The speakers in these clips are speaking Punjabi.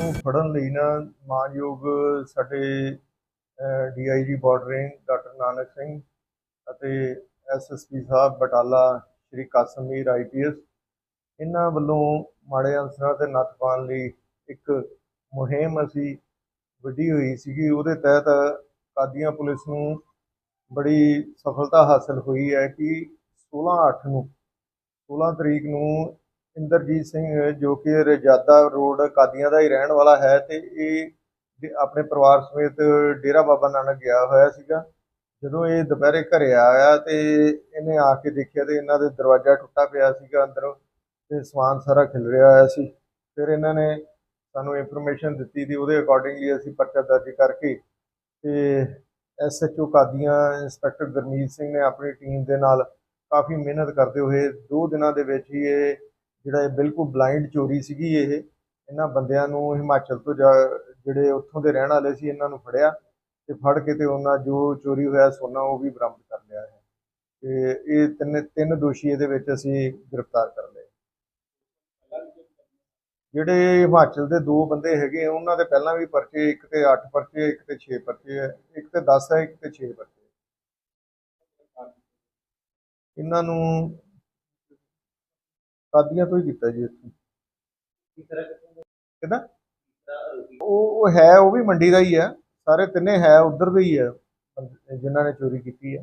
ਨੂੰ ਫੜਨ ਲਈ ਨਾ ਮਾਨਯੋਗ ਸਾਡੇ DIG border range doctor Nanak Singh ਅਤੇ ਐਸਐਸਪੀ ਸਾਹਿਬ ਬਟਾਲਾ, ਸ਼੍ਰੀ ਕਾਸਮੀਰ ਆਈਪੀਐਸ ਇਹਨਾਂ ਵੱਲੋਂ ਮਾੜੇ ਅਨਸਰਾਂ ਤੇ ਨੱਥ ਪਾਉਣ ਲਈ ਇੱਕ ਮੁਹਿੰਮ ਅਸੀਂ ਵਿੱਢੀ ਹੋਈ ਸੀਗੀ। ਉਹਦੇ ਤਹਿਤ ਕਾਦੀਆਂ ਪੁਲਿਸ ਨੂੰ ਬੜੀ ਸਫਲਤਾ ਹਾਸਲ ਹੋਈ ਹੈ ਕਿ 16/8 ਨੂੰ 16 ਤਰੀਕ ਨੂੰ ਇੰਦਰਜੀਤ ਸਿੰਘ ਜੋ ਕਿ ਰਜਾਦਾ ਰੋਡ ਕਾਦੀਆਂ ਦਾ ਹੀ ਰਹਿਣ ਵਾਲਾ ਹੈ ਤੇ ਇਹ ਆਪਣੇ ਪਰਿਵਾਰ ਸਮੇਤ ਡੇਰਾ ਬਾਬਾ ਨਾਨਕ ਗਿਆ ਹੋਇਆ ਸੀਗਾ। ਜਦੋਂ ਇਹ ਦੁਪਹਿਰੇ ਘਰੇ ਆਇਆ ਤੇ ਇਹਨੇ ਆ ਕੇ ਦੇਖਿਆ ਤੇ ਇਹਨਾਂ ਦੇ ਦਰਵਾਜ਼ਾ ਟੁੱਟਾ ਪਿਆ ਸੀਗਾ ਅੰਦਰੋਂ ਤੇ ਸਮਾਨ ਸਾਰਾ ਖਿਲ ਰਿਹਾ ਹੋਇਆ ਸੀ। ਫਿਰ ਇਹਨਾਂ ਨੇ ਸਾਨੂੰ ਇਨਫੋਰਮੇਸ਼ਨ ਦਿੱਤੀ ਤੇ ਉਹਦੇ ਅਕੋਰਡਿੰਗਲੀ ਅਸੀਂ ਪਰਚਾ ਦਰਜ ਕਰਕੇ ਤੇ ਐਸਐਚਓ ਕਾਦੀਆਂ ਇੰਸਪੈਕਟਰ ਗੁਰਮੀਤ ਸਿੰਘ ਨੇ ਆਪਣੀ ਟੀਮ ਦੇ ਨਾਲ ਕਾਫੀ ਮਿਹਨਤ ਕਰਦੇ ਹੋਏ ਦੋ ਦਿਨਾਂ ਦੇ ਵਿੱਚ ਹੀ ਇਹ ਜਿਹੜਾ ਇਹ ਬਿਲਕੁਲ ਬਲਾਈਂਡ ਚੋਰੀ ਸੀਗੀ ਇਹ, ਇਹਨਾਂ ਬੰਦਿਆਂ ਨੂੰ ਹਿਮਾਚਲ ਤੋਂ ਜਾ- ਜਿਹੜੇ ਉੱਥੋਂ ਦੇ ਰਹਿਣ ਵਾਲੇ ਸੀ, ਇਹਨਾਂ ਨੂੰ ਫੜਿਆ ਤੇ ਫੜ ਕੇ ਤੇ ਉਹਨਾਂ ਜੋ ਚੋਰੀ ਹੋਇਆ ਸੋਨਾ ਉਹ ਵੀ ਬਰਾਮਦ ਕਰ ਲਿਆ ਹੈ। ਤੇ ਇਹ ਤਿੰਨ ਤਿੰਨ ਦੋਸ਼ੀ ਇਹਦੇ ਵਿੱਚ ਅਸੀਂ ਗ੍ਰਿਫਤਾਰ ਕਰ ਲਏ। ਜਿਹੜੇ ਹਿਮਾਚਲ ਦੇ ਦੋ ਬੰਦੇ ਹੈਗੇ, ਉਹਨਾਂ ਦੇ ਪਹਿਲਾਂ ਵੀ ਪਰਚੇ, ਇੱਕ ਤੇ 8 ਪਰਚੇ, ਇੱਕ ਤੇ 6 ਪਰਚੇ ਹੈ, ਇੱਕ ਤੇ 10 ਹੈ, ਇੱਕ ਤੇ 6 ਪਰਚੇ ਇਹਨਾਂ ਨੂੰ ਕਾਦੀਆਂ ਤੋਂ ਹੀ ਕੀਤਾ ਜੀ ਇੱਥੇ। ਕਿਹਦਾ ਉਹ ਉਹ ਹੈ ਉਹ ਵੀ ਮੰਡੀ ਦਾ ਹੀ ਹੈ। ਸਾਰੇ ਤਿੰਨੇ ਹੈ ਉਧਰ ਦੇ ਹੀ ਹੈ। ਜਿਨ੍ਹਾਂ ਨੇ ਚੋਰੀ ਕੀਤੀ ਹੈ।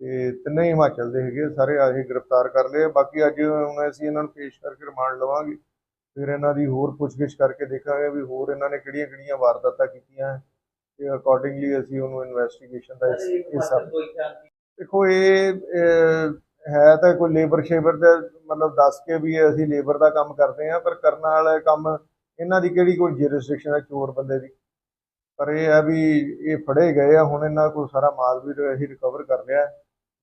ਤੇ ਤਿੰਨੇ ਹੀ ਹਿਮਾਚਲ ਦੇ ਹੈਗੇ। ਸਾਰੇ ਅਸੀਂ ਗ੍ਰਿਫਤਾਰ ਕਰ ਲਏ। ਬਾਕੀ ਅੱਜ ਹੁਣ ਅਸੀਂ ਇਹਨਾਂ ਨੂੰ ਪੇਸ਼ ਕਰਕੇ ਰਿਮਾਂਡ ਲਵਾਂਗੇ। ਫਿਰ ਇਹਨਾਂ ਦੀ ਹੋਰ ਪੁੱਛਗਿੱਛ ਕਰਕੇ ਦੇਖਾਂਗੇ ਵੀ ਹੋਰ ਇਹਨਾਂ ਨੇ ਕਿਹੜੀਆਂ ਕਿਹੜੀਆਂ ਵਾਰਦਾਤਾਂ ਕੀਤੀਆਂ ਤੇ ਅਕੋਰਡਿੰਗਲੀ ਅਸੀਂ ਉਹਨੂੰ ਇਨਵੈਸਟੀਗੇਸ਼ਨ ਦਾ ਹਿੱਸ- ਦੇਖੋ ਇਹ ਹੈ ਤਾਂ ਕੋਈ ਲੇਬਰ ਸ਼ੇਬਰ ਦਾ ਮਤਲਬ ਦੱਸ ਕੇ ਵੀ ਅਸੀਂ ਲੇਬਰ ਦਾ ਕੰਮ ਕਰਦੇ ਆ ਪਰ ਕਰਨ ਵਾਲਾ ਕੰਮ ਇਹਨਾਂ ਦੀ ਕਿਹੜੀ ਕੋਈ ਜੁਰਿਸਡਿਕਸ਼ਨ ਹੈ ਚੋਰ ਬੰਦੇ ਦੀ? ਪਰ ਇਹ ਹੈ ਵੀ ਇਹ ਫੜੇ ਗਏ ਆ ਹੁਣ ਇਹਨਾਂ ਕੋਲ ਸਾਰਾ ਮਾਲ ਵੀ ਅਸੀਂ ਰਿਕਵਰ ਕਰ ਲਿਆ।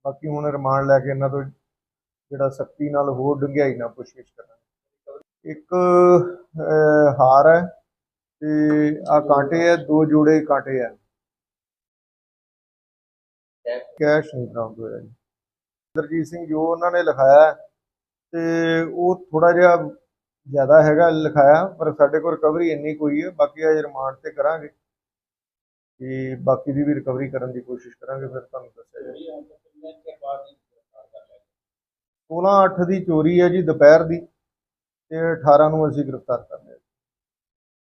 ਬਾਕੀ ਹੁਣ ਰਿਮਾਂਡ ਲੈ ਕੇ ਇਹਨਾਂ ਤੋਂ ਜਿਹੜਾ ਸਖਤੀ ਨਾਲ ਹੋਰ ਡੂੰਘਾਈ ਨਾਲ ਪੁੱਛਗਿੱਛ ਕਰਾਂਗੇ। ਇੱਕ ਹਾਰ ਹੈ ਤੇ ਆ ਕਾਂਟੇ ਹੈ ਦੋ ਜੋੜੇ ਕਾਂਟੇ ਹੈ। ਕੈਸ਼। ਨਹੀਂ ਹੋਇਆ ਜੀ। ਇੰਦਰਜੀਤ ਸਿੰਘ ਜੋ ਉਹਨਾਂ ਨੇ ਲਿਖਾਇਆ ਤੇ ਉਹ ਥੋੜਾ ਜਿਹਾ ਜ਼ਿਆਦਾ ਹੈਗਾ ਲਿਖਾਇਆ ਪਰ ਸਾਡੇ ਕੋਲ ਰਿਕਵਰੀ ਇੰਨੀ ਕੋਈ ਹੈ ਬਾਕੀ ਅਜੇ ਰਿਮਾਂਡ ਤੇ ਕਰਾਂਗੇ। ਕਿ ਬਾਕੀ ਦੀ ਵੀ ਰਿਕਵਰੀ ਕਰਨ ਦੀ ਕੋਸ਼ਿਸ਼ ਕਰਾਂਗੇ ਫਿਰ ਤੁਹਾਨੂੰ ਦੱਸਿਆ ਜਾਏਗਾ 16 8 ਦੀ ਚੋਰੀ ਹੈ ਜੀ ਦੁਪਹਿਰ ਦੀ ਤੇ 18 ਨੂੰ ਅਸੀਂ ਗ੍ਰਿਫਤਾਰ ਕਰ ਲਿਆ।